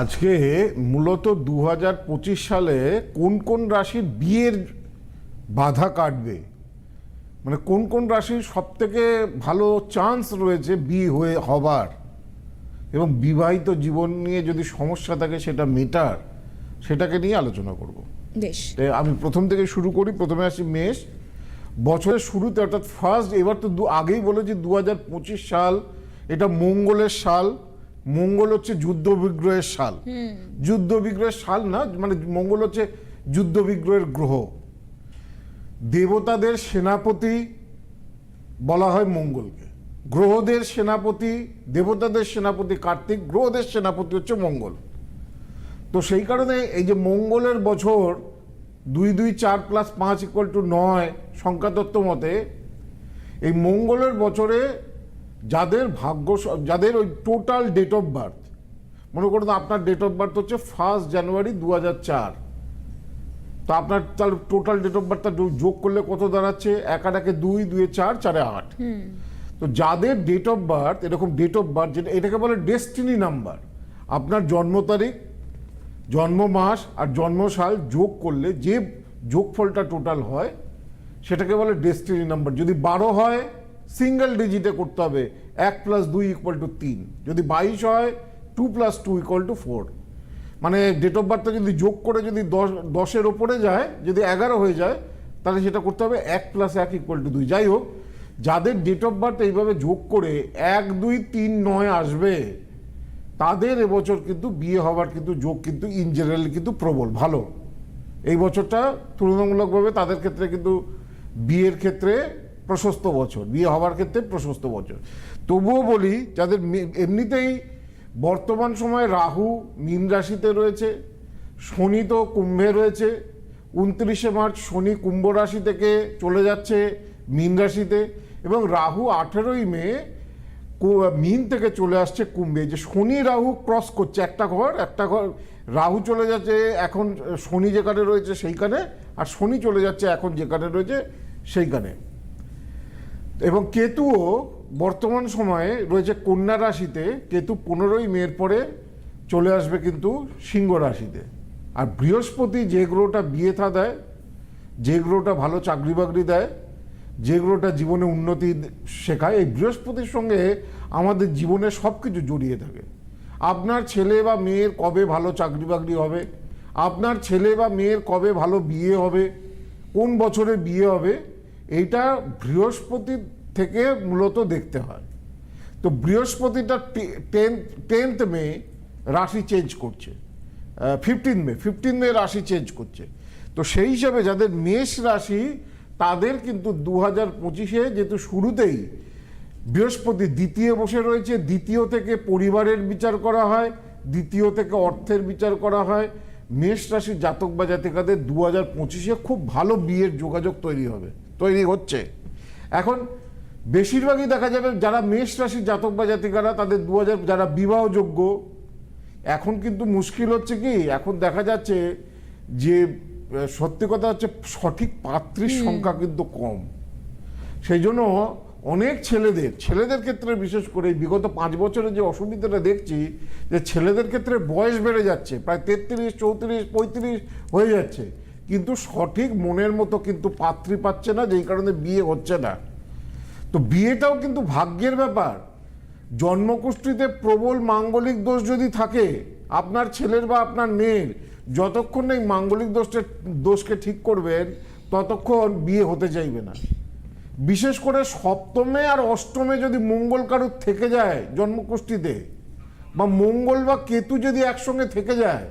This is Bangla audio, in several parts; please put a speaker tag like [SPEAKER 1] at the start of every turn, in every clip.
[SPEAKER 1] আজকে মূলত দু হাজার পঁচিশ সালে কোন কোন রাশির বিয়ের বাধা কাটবে? মানে কোন কোন রাশির সব থেকে ভালো চান্স রয়েছে বিয়ে হয়ে হবার? এবং বিবাহিত জীবন নিয়ে যদি সমস্যা থাকে সেটা মেটার সেটাকে নিয়ে আলোচনা করব।
[SPEAKER 2] বেশ।
[SPEAKER 1] আমি প্রথম থেকে শুরু করি প্রথমে আসি মেষ। বছরের শুরুতে অর্থাৎ ফার্স্ট এবার তো আগেই বলেছি দু হাজার পঁচিশ সাল এটা মঙ্গলের সাল। মঙ্গল হচ্ছে যুদ্ধ বিগ্রহের সাল। যুদ্ধ বিগ্রহের সাল না মানে মঙ্গল হচ্ছে যুদ্ধ বিগ্রহের গ্রহ। দেবতাদের সেনাপতি বলা হয় মঙ্গলকে। গ্রহদের সেনাপতি দেবতাদের সেনাপতি কার্তিক গ্রহদের সেনাপতি হচ্ছে মঙ্গল। তো সেই কারণে এই যে মঙ্গলের বছর দুই দুই চার প্লাস পাঁচ ইকুয়াল টু নয় সংখ্যাতত্ত্ব মতে এই মঙ্গলের বছরে যাদের ভাগ্য যাদের ওই টোটাল ডেট অফ বার্থ মনে করুন আপনার ডেট অফ বার্থ হচ্ছে ফার্স্ট জানুয়ারি দু চার। তো আপনার তার টোটাল ডেট অফ বার্থটা যোগ করলে কত দাঁড়াচ্ছে? এক আর একে দুই দুয়ে চার চারে আট। তো যাদের ডেট অফ বার্থ এরকম ডেট অফ বার্থ যেটা এটাকে বলে ডেস্টিনি নাম্বার আপনার জন্ম তারিখ জন্ম মাস আর জন্ম সাল যোগ করলে যে যোগফলটা টোটাল হয় সেটাকে বলে ডেস্টিনি নাম্বার যদি বারো হয় সিঙ্গেল ডিজিটে করতে হবে, এক প্লাস দুই ইকুয়াল টু তিন। যদি বাইশ হয় two plus two equal to four মানে ডেট অফ বার্থটা যদি যোগ করে যদি দশ, দশের ওপরে যায়, যদি এগারো হয়ে যায়, তাহলে সেটা করতে হবে এক প্লাস এক ইকুয়াল টু দুই। যাই হোক, যাদের ডেট অফ বার্থ এইভাবে যোগ করে এক, দুই, তিন, নয় আসবে, তাদের এবছর কিন্তু বিয়ে হওয়ার কিন্তু যোগ কিন্তু ইন জেনারেল কিন্তু প্রবল, ভালো। এই বছরটা তুলনামূলকভাবে তাদের ক্ষেত্রে কিন্তু বিয়ের ক্ষেত্রে প্রশস্ত বছর, বিয়ে হওয়ার ক্ষেত্রে প্রশস্ত বছর। তবুও বলি, যাদের এমনিতেই বর্তমান সময়ে রাহু মীন রাশিতে রয়েছে, শনি তো কুম্ভে রয়েছে, উনত্রিশে মার্চ শনি কুম্ভ রাশি থেকে চলে যাচ্ছে মীন রাশিতে এবং রাহু আঠেরোই মে মিন থেকে চলে আসছে কুম্ভে। যে শনি রাহু ক্রস করছে, একটা ঘর একটা ঘর, রাহু চলে যাচ্ছে এখন, শনি যেখানে রয়েছে সেইখানে, আর শনি চলে যাচ্ছে এখন যেখানে রয়েছে সেইখানে। এবং কেতুও বর্তমান সময়ে রয়েছে কন্যা রাশিতে, কেতু পনেরোই মের পরে চলে আসবে কিন্তু সিংহ রাশিতে। আর বৃহস্পতি যে গ্রহটা বিয়ে থা দেয়, যে গ্রহটা ভালো চাকরি বাকরি দেয়, যে গ্রহটা জীবনে উন্নতি শেখায়, এই বৃহস্পতির সঙ্গে আমাদের জীবনে সব কিছু জড়িয়ে থাকে। আপনার ছেলে বা মেয়ের কবে ভালো চাকরি বাকরি হবে? আপনার ছেলে বা মেয়ের কবে ভালো বিয়ে হবে? কোন বছরে বিয়ে হবে? এইটা বৃহস্পতি থেকে মূলত দেখতে হয়। তো বৃহস্পতিটা টেন্থ টেন্থ মে রাশি চেঞ্জ করছে। ফিফটিন মে ফিফটিন মে রাশি চেঞ্জ করছে। তো সেই হিসাবে যাদের মেষ রাশি, তাদের কিন্তু দু হাজার পঁচিশে যেহেতু শুরুতেই বৃহস্পতি দ্বিতীয় বসে রয়েছে, দ্বিতীয় থেকে পরিবারের বিচার করা হয়, দ্বিতীয় থেকে অর্থের বিচার করা হয়। মেষ রাশির জাতক বা জাতিকাদের দু হাজার পঁচিশে খুব ভালো বিয়ের যোগাযোগ তৈরি হবে। তৈরি হচ্ছে। এখন বেশিরভাগই দেখা যাবে যারা মেষ রাশির জাতক বা জাতিকারা তাদের দু হাজার যারা বিবাহযোগ্য এখন কিন্তু মুশকিল হচ্ছে কি এখন দেখা যাচ্ছে যে সত্যি কথা হচ্ছে সঠিক পাত্রীর সংখ্যা কিন্তু কম। সেই জন্য অনেক ছেলেদের ছেলেদের ক্ষেত্রে বিশেষ করে বিগত পাঁচ বছরে যে অসুবিধাটা দেখছি যে ছেলেদের ক্ষেত্রে বয়স বেড়ে যাচ্ছে প্রায় তেত্রিশ চৌত্রিশ পঁয়ত্রিশ হয়ে যাচ্ছে। কিন্তু সঠিক মনের মতো কিন্তু পাত্রী পাচ্ছে না, যেই কারণে বিয়ে হচ্ছে না। তো বিয়েটাও কিন্তু ভাগ্যের ব্যাপার। জন্মকুষ্ঠিতে প্রবল মাঙ্গলিক দোষ যদি থাকে, আপনার ছেলের বা আপনার মেয়ের, যতক্ষণ এই মাঙ্গলিক দোষটা, দোষকে ঠিক করবেন, ততক্ষণ বিয়ে হতে চাইবে না। বিশেষ করে সপ্তমে আর অষ্টমে যদি মঙ্গল কারুর থেকে যায় জন্মকুষ্ঠিতে বা মঙ্গল বা কেতু যদি একসঙ্গে থেকে যায়,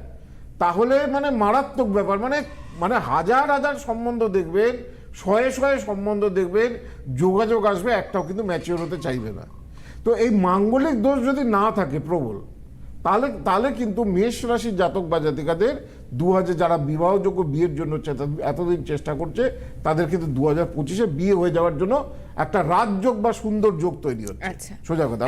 [SPEAKER 1] তাহলে মানে মারাত্মক ব্যাপার। মানে মানে হাজার হাজার সম্বন্ধ দেখবেন শয়ে শয়ে সম্বন্ধ দেখবেন যোগাযোগ আসবে একটাও কিন্তু ম্যাচিওর হতে চাইবে না। তো এই মাঙ্গলিক দোষ যদি না থাকে প্রবল তাহলে তাহলে কিন্তু মেষ রাশির জাতক বা জাতিকাদের দু হাজার যারা বিবাহযোগ্য বিয়ের জন্য এতদিন চেষ্টা করছে তাদের কিন্তু দু হাজার পঁচিশে বিয়ে হয়ে যাওয়ার জন্য একটা রাজযোগ বা সুন্দর যোগ তৈরি হচ্ছে।
[SPEAKER 2] আচ্ছা।
[SPEAKER 1] সোজা কথা।